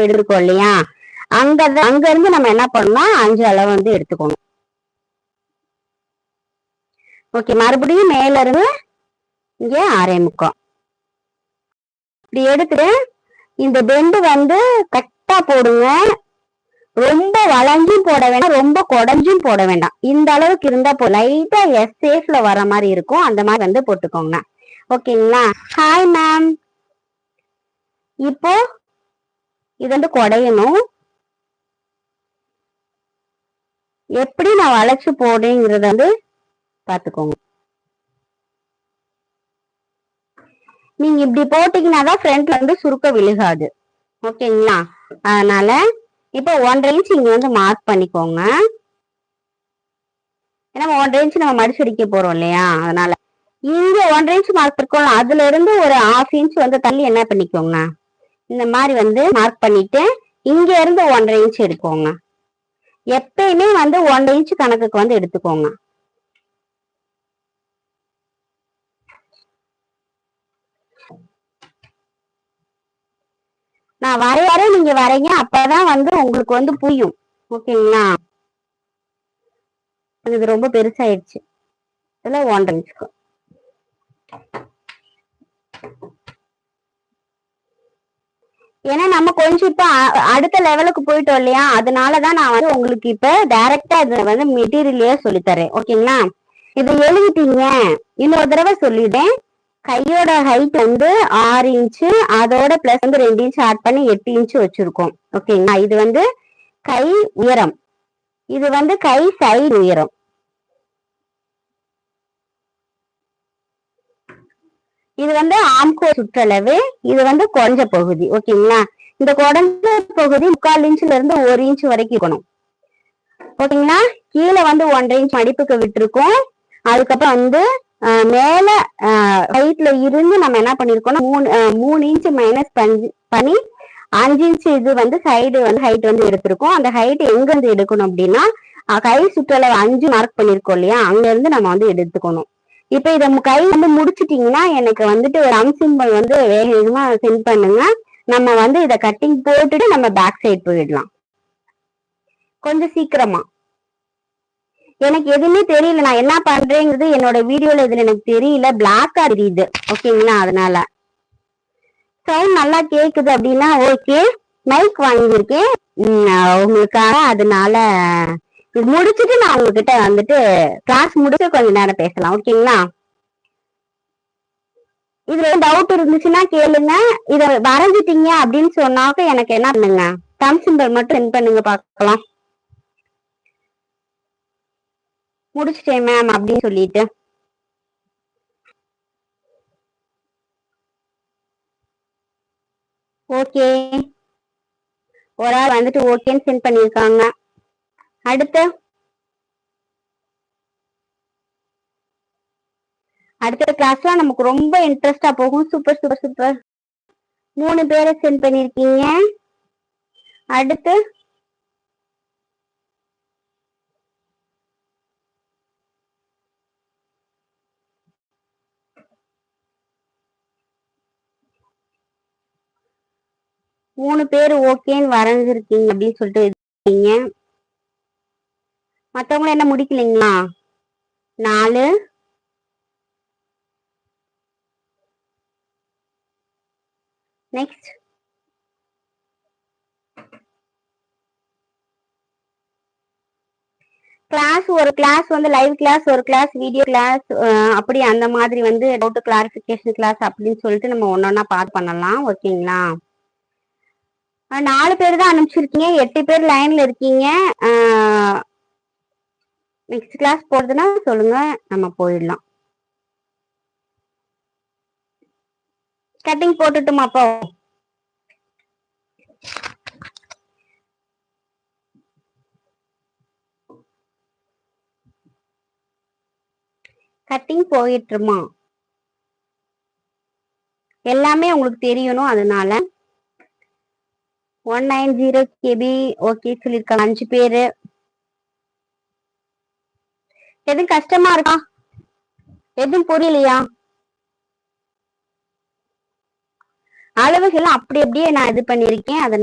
விடுருக்கோம் இல்லையா? அங்க அங்க இருந்து நம்ம என்ன பண்ணணும் அஞ்சு அளவு வந்து எடுத்துக்கணும். ஓகே மறுபடியும் மேல இருந்து இங்க அரை முக்கம் இப்படி எடுத்துட்டு இந்த பெண்டு வந்து கரெக்டா போடுங்க. ரொம்ப வளைஞ்சும் போட வேண்டாம் ரொம்ப குடஞ்சும் போட வேண்டாம். இந்த அளவுக்கு இருந்தா போ லைட்டா எஸ் சேஃப்ல வர மாதிரி இருக்கும். அந்த மாதிரி வந்து போட்டுக்கோங்க. ஓகேங்களா? ஹாய் மேம் இப்போ இது வந்து குடையணும். எப்படி நான் வளைச்சு போடுங்கிறத வந்து பார்த்துக்கோங்க. நீங்க இப்படி போட்டீங்கன்னா தான் ஃப்ரண்ட்ல வந்து சுருக்க விழுகாது. ஓகேங்களா? அதனால இப்போ ஒன்றரை இன்ச் இங்க வந்து மார்க் பண்ணிக்கோங்க. ஏன்னா ஒன்றரை இன்ச் நம்ம மடிச்சடிக்க போறோம் இல்லையா? அதனால இங்க ஒன்றரை இன்ச் மார்க் இருக்கோம் அதுல இருந்து ஒரு ஹாஃப் இன்ச் வந்து தள்ளி என்ன பண்ணிக்கோங்க? இந்த மாதிரி வந்து மார்க் பண்ணிட்டு இங்க இருந்து ஒன்றரை இன்ச் எடுக்கோங்க. எப்பயுமே வந்து ஒன்றரை இன்ச் கணக்குக்கு வந்து எடுத்துக்கோங்க. நான் வரைய நீங்க வரைங்க அப்பதான் வந்து உங்களுக்கு வந்து புரியும். ஓகேங்களா? இது ரொம்ப பெருசாயிடுச்சு. இதுல ஒன்றரை இன்ச்சுக்கு ஏன்னா நம்ம கொஞ்சம் இப்ப அ- அடுத்த லெவலுக்கு போயிட்டோம் இல்லையா? அதனாலதான் நான் வந்து உங்களுக்கு இப்ப டைரக்டா இது வந்து மெட்டீரியலே சொல்லித்தரேன். ஓகேங்களா? இதை எழுதிட்டீங்க. இன்னொரு தடவை சொல்லிடுறேன். கையோட ஹைட் வந்து ஆறு இன்ச்சு அதோட பிளஸ் வந்து ரெண்டு இன்ச்சு ஆட் பண்ணி எட்டு இன்ச்சு வச்சிருக்கோம். ஓகேங்களா? இது வந்து கை உயரம். இது வந்து கை சைடு உயரம். இது வந்து ஆம்கோ சுற்றளவு. இது வந்து குறைஞ்ச பகுதி. ஓகேங்களா? இந்த குடல் பகுதி முக்கால் இன்ச்ல இருந்து ஒரு இன்ச் வரைக்கும் இருக்கணும். ஓகேங்களா? கீழே வந்து ஒன்றரை இன்ச் மடிப்புக்கு விட்டுருக்கோம். அதுக்கப்புறம் வந்து மேல ஹைட்ல இருந்து நம்ம என்ன பண்ணிருக்கோம் மூணு மூணு இன்ச் மைனஸ் பண்ணி அஞ்சு இன்ச் இது வந்து சைடு வந்து ஹைட் வந்து எடுத்திருக்கோம். அந்த ஹைட் எங்க இருந்து எடுக்கணும் அப்படின்னா கை சுற்றளவு அஞ்சு மார்க் பண்ணிருக்கோம் இல்லையா? அங்க இருந்து நம்ம வந்து எடுத்துக்கணும். இப்ப இத மு- கை வந்து முடிச்சிட்டீங்கன்னா எனக்கு வந்துட்டு ஒரு அம்சிம்பிள் வந்து வேக வேகமா சென்ட் பண்ணுங்க. நம்ம வந்து இத கட்டிங் போட்டுட்டு நம்ம பேக் சைட் போயிடலாம். கொஞ்சம் சீக்கிரமா. எனக்கு எதுவுமே தெரியல நான் என்ன பண்றேங்கிறது என்னோட வீடியோல இதுல எனக்கு தெரியல. பிளாக்கா தெரியுது ஓகேங்களா அதனால. சவுண்ட் நல்லா கேக்குது அப்படின்னா ஓகே மைக் வாங்கியிருக்கேன். உங்களுக்காக அதனால இது முடிச்சுட்டு நான் உங்ககிட்ட வந்துட்டு கிளாஸ் முடிச்சு கொஞ்ச நேரம் பேசலாம். ஓகேங்களா இதுல டவுட் இருந்துச்சுன்னா கேளுங்க. இத வரைஞ்சிட்டீங்க அப்படின்னு சொன்னாக்க எனக்கு என்ன பண்ணுங்க? தம் சிம்பிள் மட்டும் சென்ட் பண்ணுங்க பார்க்கலாம். முடிச்சிட்டேன் மேம் அப்படின்னு சொல்லிட்டு. ஓகே ஒரு ஆள் வந்துட்டு ஓகேன்னு சென்ட் பண்ணியிருக்காங்க அடுத்து? அடுத்த கிளாஸ்லாம் நமக்கு ரொம்ப இன்ட்ரெஸ்டா போகும். சூப்பர் சூப்பர் சூப்பர் மூணு பேரை சென்ட் பண்ணிருக்கீங்க. அடுத்து மூணு பேர் ஓகேன்னு வரைஞ்சிருக்கீங்க அப்படின்னு சொல்லிட்டு இருக்கீங்க. மற்றவங்களும் என்ன முடிக்கலைங்களா? நாலு நெக்ஸ்ட் கிளாஸ் ஒரு கிளாஸ் வந்து லைவ் கிளாஸ் ஒரு கிளாஸ் வீடியோ கிளாஸ் அப்படி அந்த மாதிரி வந்து டவுட் கிளாரிஃபிகேஷன் கிளாஸ் அப்படின்னு சொல்லிட்டு நம்ம ஒன்னொன்னா பார்த்து பண்ணலாம். ஓகேங்களா நாலு பேர் தான் அனுப்பிச்சிருக்கீங்க. எட்டு பேர் லைன்ல இருக்கீங்க. நெக்ஸ்ட் கிளாஸ் போறதுன்னா சொல்லுங்க. நம்ம போயிடலாம். கட்டிங் போட்டுட்டுமா அப்போ கட்டிங் போயிட்டுருமா. எல்லாமே உங்களுக்கு தெரியணும் அதனால. One nine zero KB okay சொல்லியிருக்காங்க அஞ்சு பேரு. எதுவும் கஷ்டமா இருக்கா? எதுவும் புரியலையா? அளவுகள் அப்படி அப்படியே நான் இது பண்ணிருக்கேன் அதனால